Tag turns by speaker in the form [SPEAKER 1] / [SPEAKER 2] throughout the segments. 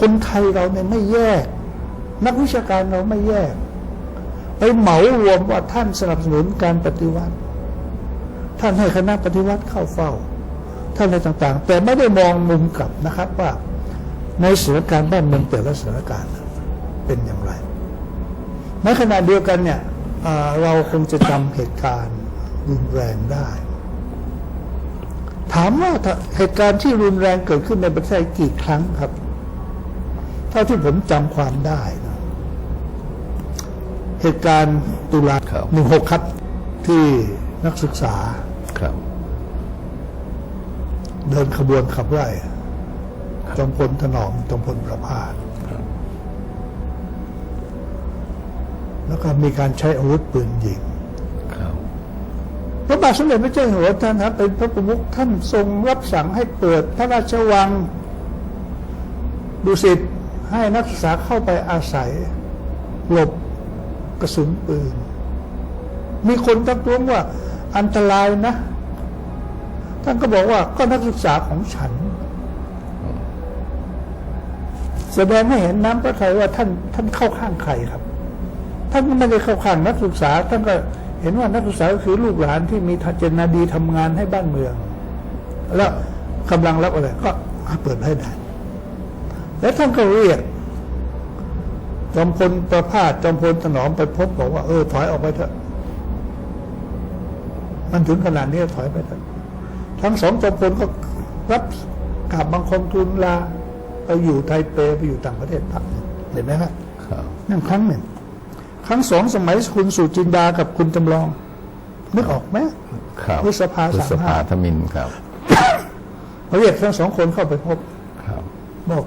[SPEAKER 1] คนไทยเราเนี่ยไม่แยก นักวิชาการเราไม่แยก ไปเหมารวมว่าท่านสนับสนุนการปฏิวัติ ท่านให้คณะปฏิวัติเข้าเฝ้า ท่านอะไรต่างๆ แต่ไม่ได้มองมุมกลับนะครับว่า ในสถานการณ์บ้านเมืองแต่ละสถานการณ์เป็นอย่างไรในขณะเดียวกันเนี่ยเราคงจะจำเหตุการณ์รุนแรงได้ ถามว่าเหตุการณ์ที่รุนแรงเกิดขึ้นในประเทศไทยกี่ครั้งครับ ท่าที่ผมจำความได้นะเหตุการณ์ตุลา
[SPEAKER 2] ครับ
[SPEAKER 1] หนึ่งหกครับ ที่นักศึกษา
[SPEAKER 2] ครับ
[SPEAKER 1] เดินขบวนขับไล่จอมพลถนอมจอมพลประพาส
[SPEAKER 2] ครับ
[SPEAKER 1] แล้วก็มีการใช้อาวุธปืนยิง
[SPEAKER 2] ครับ
[SPEAKER 1] พระบาทสมเด็จพระเจ้าอยู่หัวท่านนะเป็นพระประมุขท่านทรงรับสั่งให้เปิดพระราชวังดุสิต ให้นักศึกษาเข้าไปอาศัย หลบกระสุนปืน มีคนตักท้วงว่าอันตรายนะ ท่านก็บอกว่าก็นักศึกษาของฉัน แสดงให้เห็นน้ำพระทัยว่าท่านท่านเข้าข้างใครครับ ท่านไม่ได้เข้าข้างนักศึกษา ท่านก็เห็นว่านักศึกษาก็คือลูกหลานที่มีทัศนดีทำงานให้บ้านเมือง แล้วกำลังรับอะไรก็เปิดให้ได้ แล้วท่านก็เรียก จอมพลประพาสจอมพลถนอมไปพบบอกว่าเออถอยออกไปเถอะ มันถึงขนาดนี้ถอยไปเถอะ ทั้งสองจอมพลก็รับกราบบังคมทูลลาไปอยู่ไทเปไปอยู่ต่างประเทศพักหนึ่งเห็นไหมครับ
[SPEAKER 2] ครับ
[SPEAKER 1] นั่นครั้งหนึ่ง ครั้งสองสมัยคุณสุจินดากับคุณจำลองนึกออกไหม
[SPEAKER 2] ครับ
[SPEAKER 1] พฤษภา
[SPEAKER 2] พฤษภา
[SPEAKER 1] 35
[SPEAKER 2] ธมินครับ
[SPEAKER 1] เขาเรียกทั้งสองคนเข้าไปพบ
[SPEAKER 2] ครับ
[SPEAKER 1] บอก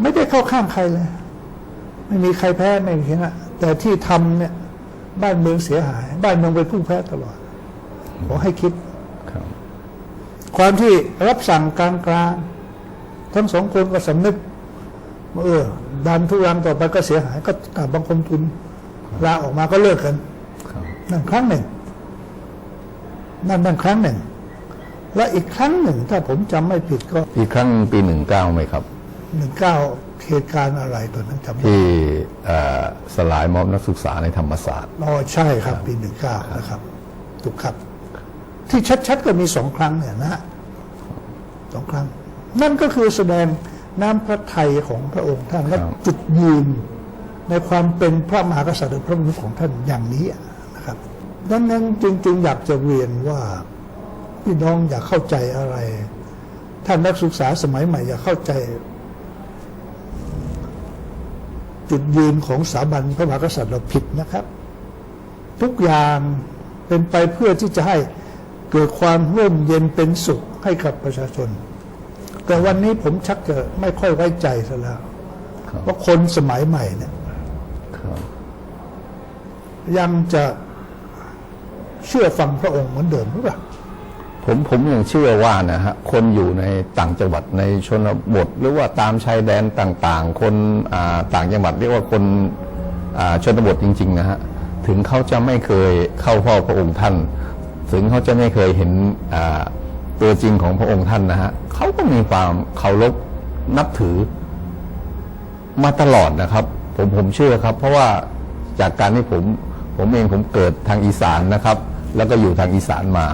[SPEAKER 1] ไม่ได้เข้าข้างใครเลย ไม่มีใครแพ้ไม่มีใครชนะแต่ที่ทำเนี่ย บ้านเมืองเสียหาย บ้านเมืองเป็นผู้แพ้ตลอดขอให้คิด
[SPEAKER 2] ครับ
[SPEAKER 1] ความที่รับสั่งกลางกลางๆทั้งสองคนก็สำนึกว่าเออดันทุรังต่อไปก็เสียหาย ก็กราบบังคมทุนลาออกมาก็เลิกกัน
[SPEAKER 2] ครับ
[SPEAKER 1] นั่นครั้งหนึ่ง นั่นนั่นครั้งหนึ่ง และอีกครั้งหนึ่ง ถ้าผมจำไม่ผิดก็
[SPEAKER 2] อีกครั้งปีหนึ่งเก้าไหมครับ
[SPEAKER 1] หนึ่งเก้าเหตุการณ์อะไรตอนนั้นจำไม่
[SPEAKER 2] ที่เอ่อสลายม็อบนักศึกษาในธรรมศาสตร์
[SPEAKER 1] อ๋อใช่ครับ ปีหนึ่งเก้านะครับถูกครับ ที่ชัดๆก็มีสองครั้งเนี่ยนะฮะสองครั้ง นั่นก็คือแสดงน้ำพระทัยของพระองค์ท่านและ
[SPEAKER 2] ครับ
[SPEAKER 1] จุดยืนในความเป็นพระมหากษัตริย์หรือพระมุขของท่านอย่างนี้นะครับดังนั้นจึงๆ อยากจะเรียนว่าพี่น้องอยากเข้าใจอะไร ท่านนักศึกษาสมัยใหม่อยากเข้าใจ จุดยืนของสถาบันพระมหากษัตริย์เราผิดนะครับ ทุกอย่างเป็นไปเพื่อที่จะให้เกิดความร่มเย็นเป็นสุขให้กับประชาชน แต่วันนี้ผมชักจะไม่ค่อยไว้ใจซะแล้ว
[SPEAKER 2] ครับ
[SPEAKER 1] ว่าคนสมัยใหม่เนี่ย
[SPEAKER 2] ครับ
[SPEAKER 1] ยังจะเชื่อฟังพระองค์เหมือนเดิมหรือเปล่า
[SPEAKER 2] ผมผมยังเชื่อว่านะฮะคนอยู่ในต่างจังหวัดในชนบท หรือว่าตามชายแดนต่างๆ คนอ่าต่างจังหวัดเรียกว่าคนอ่าชนบทจริง ๆ นะฮะถึงเขาจะไม่เคยเข้าเฝ้าพระองค์ท่าน ถึงเขาจะไม่เคยเห็นอ่าตัวจริงของพระองค์ท่านนะฮะเขาก็มีความเคารพนับถือมาตลอดนะครับ ผมผมเชื่อครับ เพราะว่าจากการที่ผมผมเองผมเกิดทางอีสานนะครับ แล้วก็อยู่ทางอีสานมา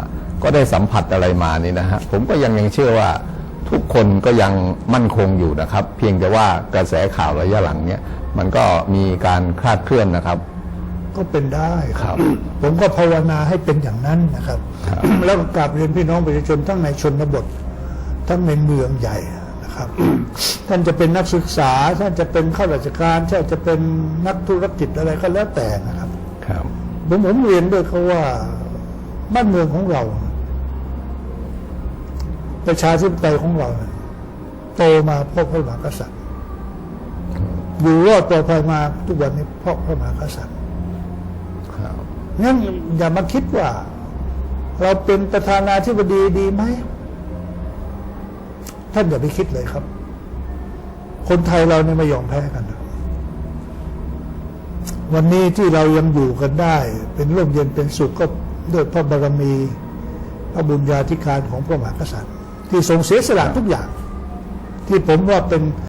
[SPEAKER 2] ก็ได้สัมผัสอะไรมานี่นะฮะผมก็ยังยังเชื่อว่าทุกคนก็ยังมั่นคงอยู่นะครับ เพียงแต่ว่ากระแสข่าวระยะหลังเนี่ยมันก็มีการคลาดเคลื่อนนะครับ
[SPEAKER 1] ก็เป็นได้
[SPEAKER 2] ครับ
[SPEAKER 1] ผมก็ภาวนาให้เป็นอย่างนั้นนะครับ
[SPEAKER 2] ครับ
[SPEAKER 1] แล้วก็กราบเรียนพี่น้องประชาชนทั้งในชนบท ทั้งในเมืองใหญ่นะครับ ท่านจะเป็นนักศึกษา ท่านจะเป็นข้าราชการท่านจะเป็นนักธุรกิจอะไรก็แล้วแต่นะครับ
[SPEAKER 2] ครับ
[SPEAKER 1] ผมผมเรียนด้วยเขาว่าบ้านเมืองของเรา ประชาธิปไตยของเราเนี่ยโตมาเพราะพระมหากษัตริย์ อยู่รอดปลอดภัยมาทุกวันนี้เพราะพระมหากษัตริย์
[SPEAKER 2] ครับ
[SPEAKER 1] งั้นอย่ามาคิดว่า เราเป็นประธานาธิบดีดีไหมท่านอย่าไปคิดเลยครับ คนไทยเราเนี่ยไม่ยอมแพ้กันนะวันนี้ที่เรายังอยู่กันได้ เป็นร่มเย็นเป็นสุขก็ด้วยพระบารมี พระบุญญาธิการของพระมหากษัตริย์ ที่ทรงเสียสละทุกอย่าง ที่ผมว่าเป็น